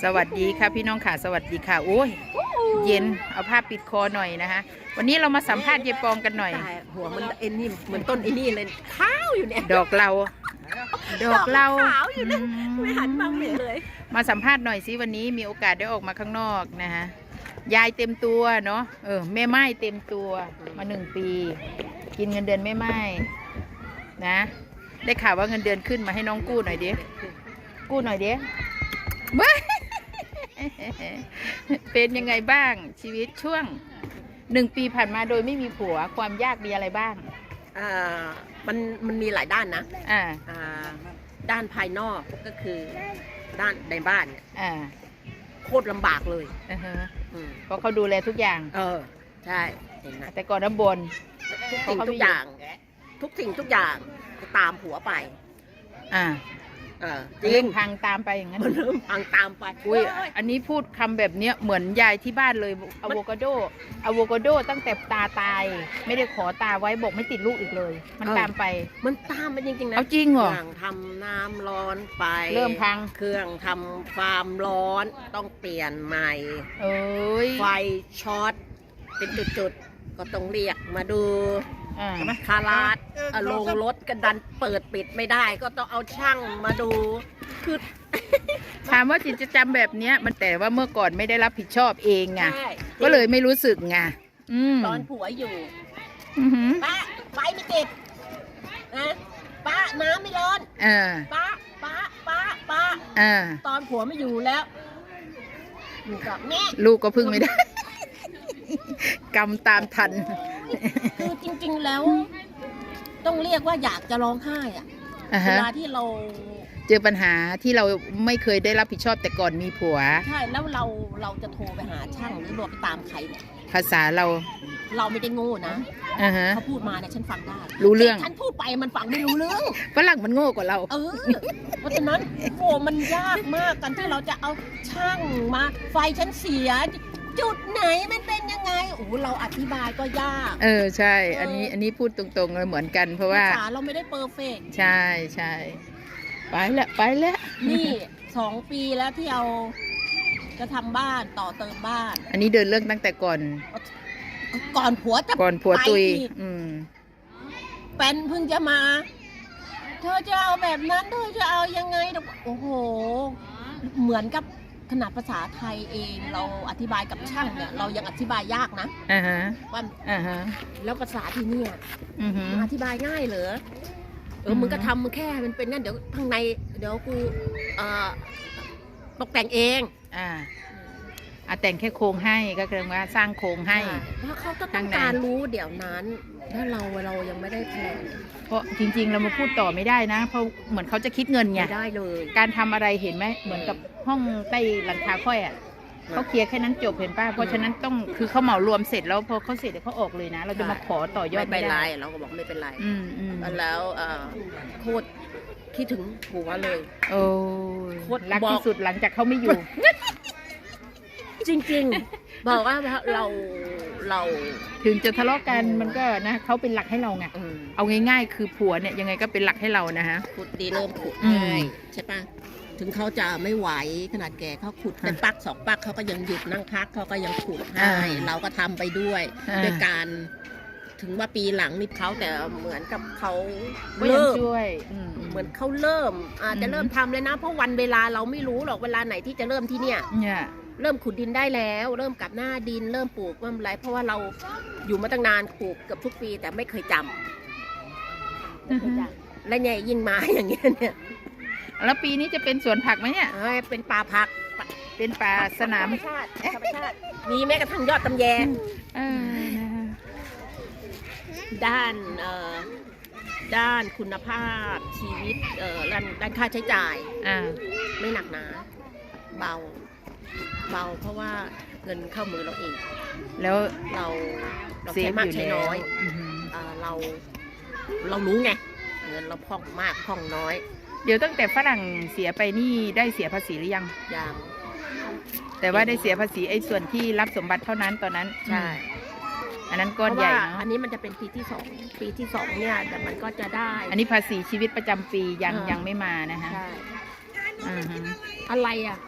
สวัสดีค่ะพี่น้องค่ะสวัสดีค่ะโอ้ยเย็นเอาผ้าปิดคอหน่อยนะคะวันนี้เรามาสัมภาษณ์ยายปองกันหน่อยแต่หัวมันเอ็นนี่เหมือนต้นไอ้นี่เลยข้าวอยู่เนี่ยดอกเรา ดอกเราขาวอยู่นะอืไม่หันมองเลยเลยมาสัมภาษณ์หน่อยสิวันนี้มีโอกาสได้ออกมาข้างนอกนะคะยายเต็มตัวเนาะเออแม่ไม้เต็มตัวมาหนึ่งปี กินเงินเดือนแม่ไม้นะ ได้ข่าวว่าเงินเดือนขึ้นมาให้น้องกู้หน่อยดิกู้หน่อยดิบ้า เป็นยังไงบ้างชีวิตช่วงหนึ่งปีผ่านมาโดยไม่มีผัวความยากมีอะไรบ้างอ่ามันมันมีหลายด้านนะอ่าอ่าด้านภายนอกก็คือด้านในบ้านเนี่ยอ่าโคตรลำบากเลยอือฮะอืมเพราะเขาดูแลทุกอย่าง เออ ใช่เห็นไหมแต่ก่อนน้ำบน ทุกสิ่งทุกอย่าง ทุกสิ่งทุกอย่างตามผัวไป อ่าเออจเรื่ริองงพังตามไปอย่างนั้นมันเริ่มพังตามไปอุ้ยอันนี้พูดคำแบบเนี้ยเหมือนยายที่บ้านเลยอะโวคาโดอะโวคาโดตั้งแต่ตาตาย ไม่ได้ขอตาไว้บอกไม่ติดลูกอีกเลย มันตามไป มันตามไปจริงๆนะเอาจริงเหรอเครื่องทำน้ำร้อนไปเริ่มพัง เครื่องทำฟาร์มร้อนต้องเปลี่ยนใหม่ เอ้ยไฟช็อตเป็นจุดๆ ก็ต้องเรียกมาดู อ่าคาราดอะลงรถกระดันเปิดปิดไม่ได้ ก็ต้องเอาช่างมาดู คือ ถามว่าจิตจะจำแบบเนี้ย มันแต่ว่าเมื่อก่อนไม่ได้รับผิดชอบเองไงใช่ก็เลยไม่รู้สึกไงอืมตอนผัวอยู่อือหือป้าไฟไม่ติดนะป้าน้ำไม่ร้อนอ่าป้าป้าป้าป้าอ่าตอนผัวไม่อยู่แล้วอยู่กับแม่ ลูกก็พึ่งไม่ได้ กรรมตามทัน คือจริงๆแล้ว ต้องเรียกว่าอยากจะร้องไห้อะอ่าเวฮะลาที่เราเจอปัญหาที่เราไม่เคยได้รับผิดชอบแต่ก่อนมีผัว ใช่แล้วเราเราจะโทรไปหาช่างหรือเราไปตามใครเนี่ยภาษาเราเราไม่ได้โง่นะอ่าฮะ เขาพูดมาเนี่ยฉันฟังได้รู้เรื่องแต่ฉันพูดไปมันฟังไม่รู้เรื่อง ฝรั่งมันโง่กว่าเรา เออ เพราะฉะนั้นโอ้มันยากมากกันที่เราจะเอาช่างมา ไฟฉันเสีย จุดไหนมันเป็นยังไงโอ้เราอธิบายก็ยากเออใช่ อันนี้อันนี้พูดตรงๆเลยเหมือนกัน เพราะว่าภาษาเราไม่ได้เปอร์เฟกใช่ใช่ไปละไปละนี่สองปีแล้วที่เอาจะทำบ้านต่อเติมบ้าน อันนี้เดินเรื่องตั้งแต่ก่อน ก่อนผัวจะก่อนผัวตุยไปอีกอืมแฟนเพิ่งจะมา เธอจะเอาแบบนั้น เธอจะเอายังไงโอ้โห เหมือนกับ ขนาดภาษาไทยเองเราอธิบายกับช่างเนี่ยเรายังอธิบายยากนะอ่าฮะว่าอ่าฮะแล้วภาษาที่เนี่ยอือฮึอธิบายง่ายเหรอเออือมมึงก็ทำมึงแค่มันเป็นนั่นเดี๋ยวข้างในเดี๋ยวกูเอ่อตกแต่งเองอ่าอะแต่งแค่โครงให้ก็คือว่าสร้างโครงให้ เพราะเขาก็ต้ข้าองงใน การรู้เดี๋ยวนั้นถ้าเราเรายังไม่ได้แพลนเพราะจริง ๆ เรามาพูดต่อไม่ได้นะ เพราะเหมือนเขาจะคิดเงินไง ไม่ได้เลย การทำอะไรเห็นไหมเหมือนกับ ห้องใต้หลังคาค่อยอะเขาเคลียร์แค่นั้นจบเห็นป่ะเพราะฉะนั้นต้องคือเขาเหมารวมเสร็จแล้วพอเขาเสร็จเดี๋ยวเขาออกเลยนะ เราจะมาขอต่อยอดไม่ไม่เป็นไรได้เราก็บอกไม่เป็นไรอืมอืมแล้วเอ่อโคตรคิดถึงผัวเลย โอ้ยโคตรรักบอกที่สุดหลังจากเขาไม่อยู่ จริงๆ บอกว่าเราเราถึงจะทะเลาะกันมันก็นะเขาเป็นหลักให้เราไงเออเอาง่ายๆ คือผัวเนี่ยยังไงก็เป็นหลักให้เรานะฮะขุดดีเริ่มขุดอืมง่ายใช่ปะ ถึงเขาจะไม่ไหวขนาดแก่เขาขุดเป็นปักสองปักเขาก็ยังหยุดนั่งพักเขาก็ยังขุดให้ เราก็ทำไปด้วยอ่าด้วยการถึงว่าปีหลังนี่เขาแต่เหมือนกับเขาก็ยังเริ่มช่วยอืมเหมือนเขาเริ่มอาจจะอืมเริ่มทำเลยนะ เพราะวันเวลาเราไม่รู้หรอกเวลาไหนที่จะเริ่มที่เนี่ยเนี่ยเริ่มขุดดินได้แล้ว เริ่มกลับหน้าดิน เริ่มปลูกว่าอะไรเพราะว่าเราอยู่มาตั้งนานปลูกเกือบทุกปีแต่ไม่เคยจำไม่เคยจำและเนี่ยยิ่งมาอย่างเงี้ยเนี่ย แล้วปีนี้จะเป็นสวนผักไหมเนี่ย เอ้ยเป็นป่าผักเป็นป่าสนาม ธรรมชาติธรรมชาติ มีแม้กระทั่งยอดตำแย เออนะคะด้านเอ่อด้านคุณภาพชีวิตเอ่อด้านด้านค่าใช้จ่าย อ่า ไม่หนักหนา เบา เบาเพราะว่าเงินเข้ามือเราเอง แล้วเราเราเซใช้ฟมากอยู่ใช้แล้วน้อยอือหือเอ่อเราเรารู้ไง เงินเราพร่องมากพร่องน้อย เดี๋ยวตั้งแต่ฝรั่งเสียไปนี่ได้เสียภาษีหรือยังยามแต่ว่าได้เสียภาษีไอ้ส่วนที่รับสมบัติเท่านั้นตอนนั้นใช่อันนั้นเพก้อนราะใหญ่ว่าเนาะอันนี้มันจะเป็นปีที่สองปีที่สองเนี่ยแต่มันก็จะได้ อันนี้ภาษีชีวิตประจำปียังอ่ายั ยังไม่มานะคะใช่ อือฮึ อะไรอะ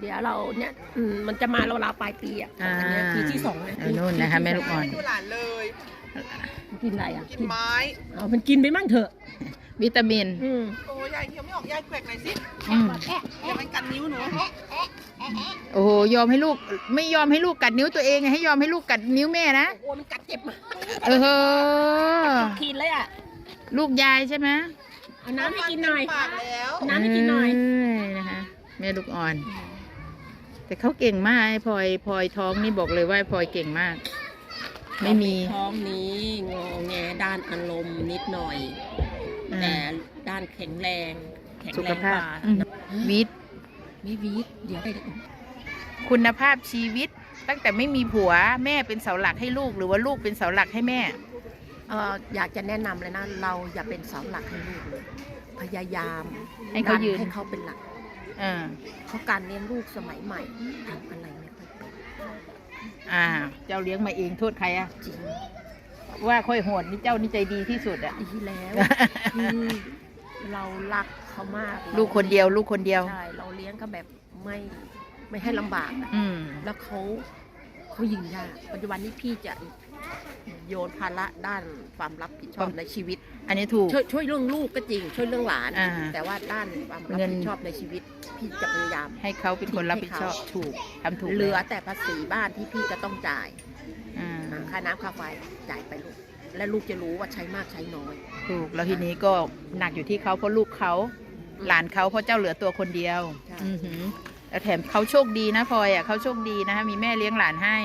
เดี๋ยวเราเนี่ยอืมมันจะมาเราลาวๆปลายปีอะอ่าอันเนี้ยปีที่สองนะเออนู่นนะคะแม่ลูกอ่อนไม่ดูหลานเลย กินอะไรอะกินไม้ เอามันกินไปมั่งเถอะวิตามิน อืมโอ้ยายเคี้ยวไม่ออกยายแกว่งหน่อยสิอืมเดี๋ยวมันกัดนิ้วหนูโอ้โหยอมให้ลูก ไม่ยอมให้ลูกกัดนิ้วตัวเองไงให้ยอมให้ลูกกัดนิ้วแม่นะ โอ้มันกัดเจ็บมาเออเฮ้อขีดเลยอะลูกยายใช่ไหมเอาน้ำให้กินหน่อยปากแล้ว น้ำให้กินหน่อย เนะคะแม่ลูกอ่อน แต่เขาเก่งมากไอ้พลอยพลอยท้องนี่บอกเลยว่าไอ้พลอยเก่งมาก ไม่มี ท้องนี้งอแงด้านอารมณ์นิดหน่อย อ่า แต่ด้านแข็งแรง แข็งสุแรขงภากพว่าอืมวิทย์ไม่วีดเดี๋ยวได้คุณภาพชีวิต ตั้งแต่ไม่มีผัวแม่เป็นเสาหลักให้ลูกหรือว่าลูกเป็นเสาหลักให้แม่ เอ่ออยากจะแนะนำเลยนะ เราอย่าเป็นเสาหลักให้ลูกเลย พยายามให้เขายืนดัให้เขาเป็นหลัก อ่าเพราะการเลี้ยงลูกสมัยใหม่ทำอะไรไม่ค่อยเป็นอ่า เจ้าเลี้ยงมาเองโทษใครอะจริงว่าค่อยโหดนี่เจ้านี่ใจดีที่สุดอะดีแล้วคือเรารักเขามากลูกคนเดียว ลูกคนเดียวใช่เราเลี้ยงก็แบบไม่ไม่ให้ลำบากอะอืมแล้วเขาเขายิงยากปัจจุบันนี้พี่จะ โยนภาระด้านความรับผิดชอบในชีวิต อันนี้ถูก ช่วยช่วยเรื่องลูกก็จริง ช่วยเรื่องหลาน อ่าแต่ว่าด้านความรับเงิน ผิดชอบในชีวิต พี่จะพยายามให้เขาเป็นคนรับผิดชอบให้เขาถูกทำถูกเหลือแต่ภาษีบ้านที่พี่จะต้องจ่าย อ่าอ่าค่าน้ำค่าไฟจ่ายไปลูก และลูกจะรู้ว่าใช้มากใช้น้อย ถูกแล้วทีนี้ก็หนักอยู่ที่เขาเพราะลูกเขาหลานเขาเพราะเจ้าเหลือตัวคนเดียวใช่ อือหือแล้วแถมเขาโชคดีนะพลอยอะเขาโชคดีนะคะมีแม่เลี้ยงหลานให้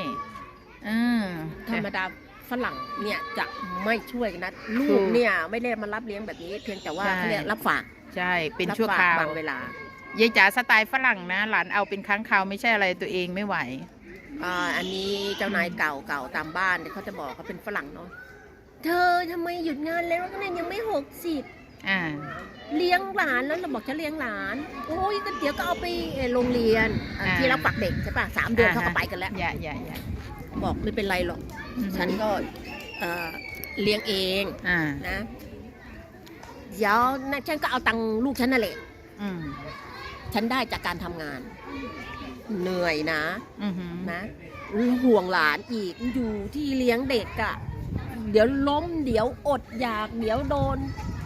อืมธรรมดา ฝรั่งเนี่ยจะไม่ช่วยนะลูถูกกเนี่ยไม่ได้มารับเลี้ยงแบบนี้ เพียงแต่ว่าใช่ เขาเรียกรับฝากใช่เป็นรับชั่วฝกคราวบางเวลายายจ๋าสไตล์ฝรั่งนะ หลานเอาเป็นครั้งคราวไม่ใช่อะไรตัวเองไม่ไหว อ่าอันนี้เจ้านายเก่าเก่าตามบ้านเนี่ยเขาจะบอกเขาเป็นฝรั่งเนาะเธอทำไมหยุดงานแล้วเนี่ยยังไม่หกสิบอ่า เลี้ยงหลานแล้วเราบอกจะเลี้ยงหลานโอ้ยก็เดี๋ยวก็เอาไปโรงเรียนอะอ่าที่รับปักเด็กใช่ปะสามเดือนอ่าเขาก็ฮะไปกันแล้ว อย่าอย่าอย่า บอกไม่เป็นไรหรอกอือหือฉันก็เอ่อเลี้ยงเองอ่านะเดี๋ยวนะฉันก็เอาตังค์ลูกฉันนั่นแหละอืมฉันได้จากการทำงาน เหนื่อยนะอือหือนะห่วงหลานอีกอยู่ที่เลี้ยงเด็กอะ่ะเดี๋ยวล้มเดี๋ยวอดอยาก เดี๋ยวโดน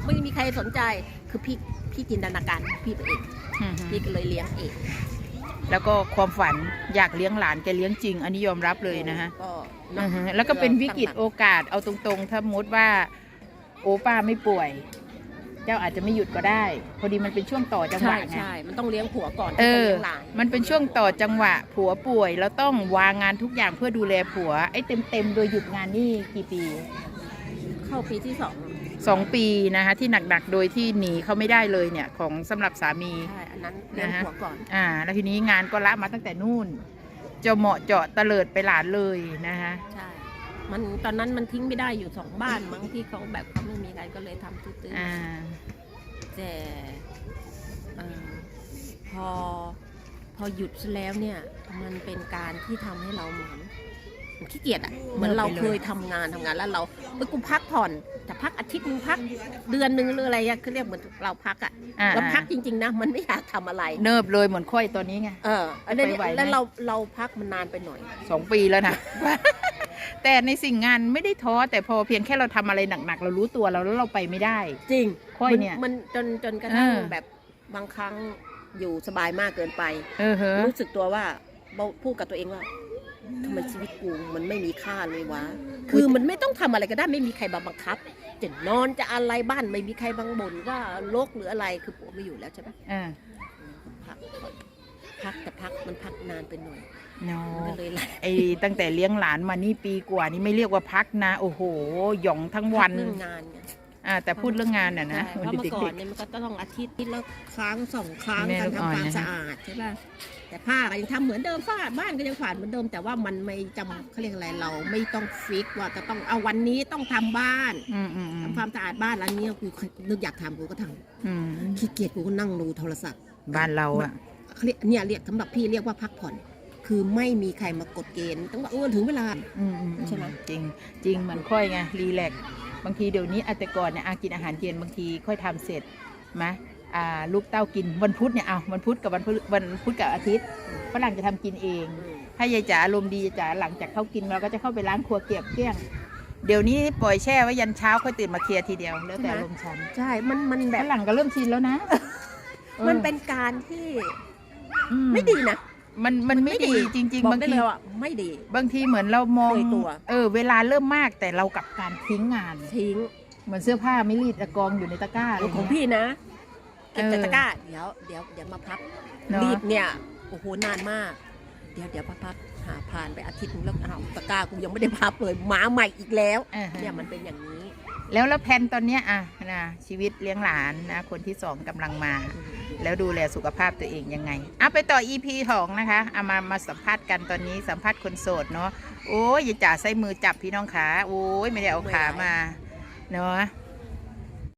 ไม่มีใครสนใจ คือพี่พี่จินตนาการพี่ไปเองอือหือพี่ก็เลยเลี้ยงเอง แล้วก็ความฝันอยากเลี้ยงหลานแกเลี้ยงจริง อันนี้ยอมรับเลยนะฮะก็อือฮึแล้วก็เป็นวิกฤตโอกาสเอาตรงๆ ถ้ามดว่า โอป้าไม่ป่วย เจ้าอาจจะไม่หยุดก็ได้ พอดีมันเป็นช่วงต่อจังหใช่วะไง ใช่มันต้องเลี้ยงผัวก่อนเอที่จะอเลี้ยงหลาน มันเป็นช่วงต่อจังหวะ ผัวป่วยแล้วต้องวางงานทุกอย่างเพื่อดูแลผัว ไอ้เต็มๆโดยหยุดงานนี่กี่ปี เข้าปีที่สอง สองปีนะคะที่หนักๆ โดยที่หนีเขาไม่ได้เลยเนี่ยของสำหรับสามี ใช่อันนั้นเลี้ยงนะฮะ ผัวก่อน อ่า แล้วทีนี้งานก็ละมาตั้งแต่นู่นเจะเหมาะเจาะตะเลิดไปหลานเลยนะคะใช่ มันตอนนั้นมันทิ้งไม่ได้อยู่สองบ้านมั้งที่เขาแบบเขาไม่มีอะไรก็เลยทำตื้ออ่า ๆแต่เอ่อพอพอหยุดซะแล้วเนี่ย มันเป็นการที่ทำให้เราเหมือนเหมือน ขี้เกียจอะเหมือนเราเคยทำงานทำงานแล้วเราเออกูพักผ่อนแต่พักอาทิตย์นึงพักเดือนหนึ่งหรืออะไรอะคือเรียกเหมือนเราพักอะอ่าเราพักจริง ๆ นะ มันไม่อยากทำอะไร เนิบเลยเหมือนค่อยตัวนี้ไงเอออันนี้ไปไหวไหมแล้วเราเราพักมันนานไปหน่อยสองปีแล้วนะแต่ในสิ่งงานไม่ได้ท้อแต่พอเพียงแค่เราทำอะไรหนักๆเรารู้ตัวเราแล้วเราไปไม่ได้ จริงค่อยเนี่ยมันมันจนจนกระทั่งเออแบบบางครั้งอยู่สบายมากเกินไปเออเฮ้อรู้สึกตัวว่าเบาพูดกับตัวเองว่า ทำไมชีวิตกูมันไม่มีค่าเลยวะ คือมันไม่ต้องทำอะไรก็ได้ไม่มีใครมาบังคับจะนอนจะอะไรบ้านไม่มีใครบังบ่นว่าโรคหรืออะไรคือผัวไม่อยู่แล้วใช่ไหมอ่าพักพักแต่พักมันพักนานไปหน่อยโนมันก็เลยไหลไอ้ตั้งแต่เลี้ยงหลานมานี่ปีกว่านี่ไม่เรียกว่าพักนะ โอ้โหหย่องทั้งวันเรื่องงานไง อ่าแต่พูดเรื่องงานน่ะนะใช่เพราะเมื่อก่อนเนี่ยมันก็ต้องอาทิตย์ละครั้งสองครั้งแม่การลูกอ่อนทำความนะฮะสะอาดใช่ป่ะแต่ผ้าก็ยังทำเหมือนเดิมฝ้าบ้านก็ยังฝาดเหมือนเดิม แต่ว่ามันไม่จำเขาเรียกอะไรเราไม่ต้องฟิกว่าจะต้องเอาวันนี้ต้องทำบ้านอืมอืมอืมทำความสะอาดบ้านแล้วนี้กูนึกอยากทำกูก็ทอืมำขี้เกียจกูก็นั่งดูโทรศัพท์บ้านเราอะ เขาเรียกเนี่ยเรียกสำหรับพี่เรียกว่าพักผ่อน คือไม่มีใครมากดเกณฑ์ต้องว่าเออถึงเวลา อืมอืมใช่ไหม จริงจริงเหมือนค่อยไงรีแลกซ์ บางทีเดี๋ยวนี้อาจแต่ก่อนเนี่ยอากินอาหารเย็นบางทีค่อยทำเสร็จไหมอ่าลูกเต้ากินวันพุธเนี่ยเอาวันพุธกับวันพฤวันพุธกับอาทิตย์ฝรั่งจะทำกินเอง ถ้ายายจ๋าอารมณ์ดียายจ๋าหลังจากเขากินเราก็จะเข้าไปล้างครัวเก็บเกลี้ยงเดี๋ยวนี้ปล่อยแช่ไว้ยันเช้าค่อยตื่นมาเคลียร์ทีเดียวแล้วแต่อารมณ์ฉันใช่ มันมันแบฝบรั่งก็เริ่มชินแล้วนะ มันเป็นการที่อืไม่ดีนะ มันมันไม่ดีจริงบๆอกบางได้ทีเลยว่าไม่ดี บางทีเหมือนเรามองเคยตัว เออ เวลาเริ่มมากแต่เรากลับการทิ้งงาน ทิ้งเหมือนเสื้อผ้าไม่รีดอะกองอยู่ในตะกร้าอะไรของเงี้ยพี่นะเก็บเออแต่ตะกร้าเดี๋ยวเดี๋ยวเดี๋ยวมาพับเนอะ รีดเนี่ยโอ้โหนานมาก เดี๋ยวเดี๋ยวพับพับหาผ่านไปอาทิตย์นึงแล้วอ้าวตะกร้ากูยังไม่ได้พับเลยมาใหม่อีกแล้วอ่าฮะ เนี่ยมันเป็นอย่างนี้ แล้วแล้วแพลนตอนเนี้ยอะนะชีวิตเลี้ยงหลานนะคนที่สองกำลังมา แล้วดูแลสุขภาพตัวเองยังไงเอาไปต่อ EP สองนะคะเอามามาสัมภาษณ์กันตอนนี้สัมภาษณ์คนโสดเนาะโอ้ยอย่าจ่าใส่มือจับพี่น้องขาโอ้ยไม่ได้เอาขามาเนาะ